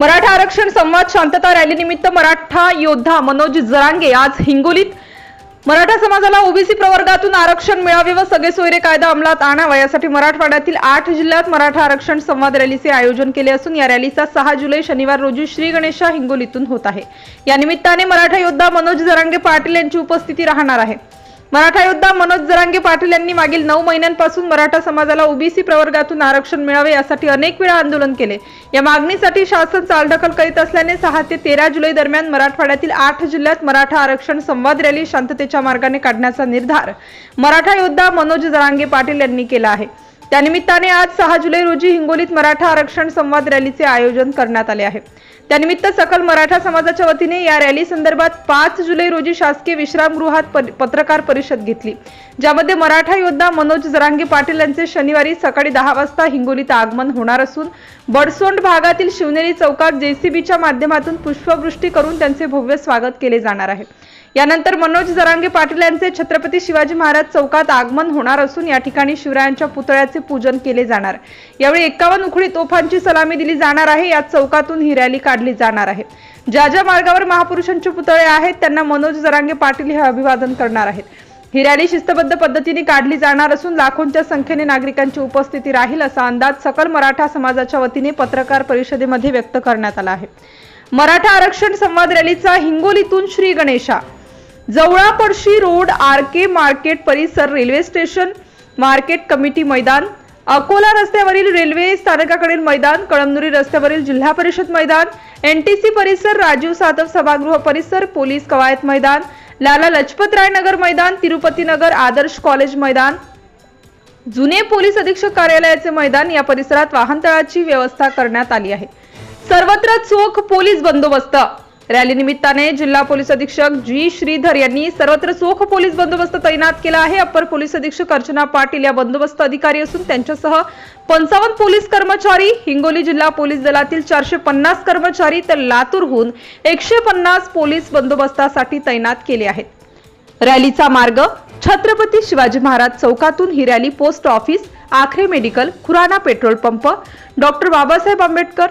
मराठा आरक्षण संवाद शांतता रॅलीनिमित्त मराठा योद्धा मनोज जरांगे आज हिंगोलीत. मराठा समाजाला ओबीसी प्रवर्गातून आरक्षण मिळावे व सगळे सोयरे कायदा अंमलात आणावा यासाठी मराठवाड्यातील आठ जिल्ह्यात मराठा आरक्षण संवाद रॅलीचे आयोजन केले असून या रॅलीचा सहा जुलै शनिवार रोजी श्री गणेशा हिंगोलीतून होत आहे. या निमित्ताने मराठा योद्धा मनोज जरांगे पाटील यांची उपस्थिती राहणार आहे. मराठा योद्धा मनोज जरांगे पाटील यांनी मागील नऊ महिन्यांपासून मराठा समाजाला ओबीसी प्रवर्गातून आरक्षण मिळावे यासाठी अनेक वेळा आंदोलन केले. या मागणीसाठी शासन चालढकल करीत असल्याने सहा ते तेरा जुलै दरम्यान मराठवाड्यातील आठ जिल्ह्यात मराठा आरक्षण संवाद रॅली शांततेच्या मार्गाने काढण्याचा निर्धार मराठा योद्धा मनोज जरांगे पाटील यांनी केला आहे. त्यानिमित्ताने आज सहा जुलै रोजी हिंगोलीत मराठा आरक्षण संवाद रॅलीचे आयोजन करण्यात आले आहे. त्यानिमित्त सकल मराठा समाजाच्या वतीने या रॅली संदर्भात पाच जुलै रोजी शासकीय विश्रामगृहात पत्रकार परिषद घेतली. ज्यामध्ये मराठा योद्धा मनोज जरांगे पाटील यांचे शनिवारी सकाळी दहा वाजता हिंगोलीत आगमन होणार असून बडसोंड भागातील शिवनेरी चौकात जेसीबीच्या माध्यमातून पुष्पवृष्टी करून त्यांचे भव्य स्वागत केले जाणार आहे. यानंतर मनोज जरांगे पाटील यांचे छत्रपती शिवाजी महाराज चौकात आगमन होणार असून या ठिकाणी शिवरायांच्या पुतळ्याचे पूजन केले जाणार. यावेळी एकावन्न उखळी तोफांची सलामी दिली जाणार आहे. या चौकातून ही रॅली काढली जाणार आहे. ज्या ज्या मार्गावर महापुरुषांचे पुतळे आहेत त्यांना मनोज जरांगे पाटील हे अभिवादन करणार आहेत. ही रॅली शिस्तबद्ध पद्धतीने काढली जाणार असून लाखोंच्या संख्येने नागरिकांची उपस्थिती राहील असा अंदाज सकल मराठा समाजाच्या वतीने पत्रकार परिषदेमध्ये व्यक्त करण्यात आला आहे. मराठा आरक्षण संवाद रॅलीचा हिंगोलीतून श्री गणेशा जवळापडशी रोड आर के मार्केट परिसर रेल्वे स्टेशन मार्केट कमिटी मैदान अकोला रस्त्यावरील रेल्वे स्थानकाकडील मैदान कळमनुरी रस्त्यावरील जिल्हा परिषद मैदान एनटीसी परिसर राजीव सातव सभागृह परिसर पोलीस कवायत मैदान लाला लजपतराय नगर मैदान तिरुपती नगर आदर्श कॉलेज मैदान जुने पोलीस अधीक्षक कार्यालयाचे मैदान या परिसरात वाहनतळाची व्यवस्था करण्यात आली आहे. सर्वत्र चोख पोलीस बंदोबस्त रॅली निमित्ताने जिल्हा पोलीस अधीक्षक जी श्रीधर यांनी सर्वत्र चोख पोलीस बंदोबस्त तैनात केला आहे. अप्पर पोलीस अधीक्षक अर्चना पाटील या बंदोबस्त अधिकारी असून त्यांच्यासह पंचावन्न पोलीस कर्मचारी हिंगोली जिल्हा पोलीस दलातील चारशे पन्नास कर्मचारी तर लातूरहून एकशे पन्नास पोलीस बंदोबस्तासाठी तैनात केले आहेत. रॅलीचा मार्ग छत्रपती शिवाजी महाराज चौकातून ही rally post office Akhare medical Khurana petrol pump doctor Babasaheb Ambedkar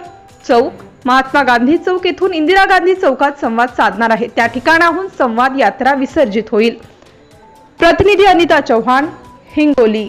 चौक महात्मा गांधी चौक येथून इंदिरा गांधी चौकात संवाद साधणार आहे. त्या ठिकाणाहून संवाद यात्रा विसर्जित होईल. प्रतिनिधी अनिता चव्हाण हिंगोली.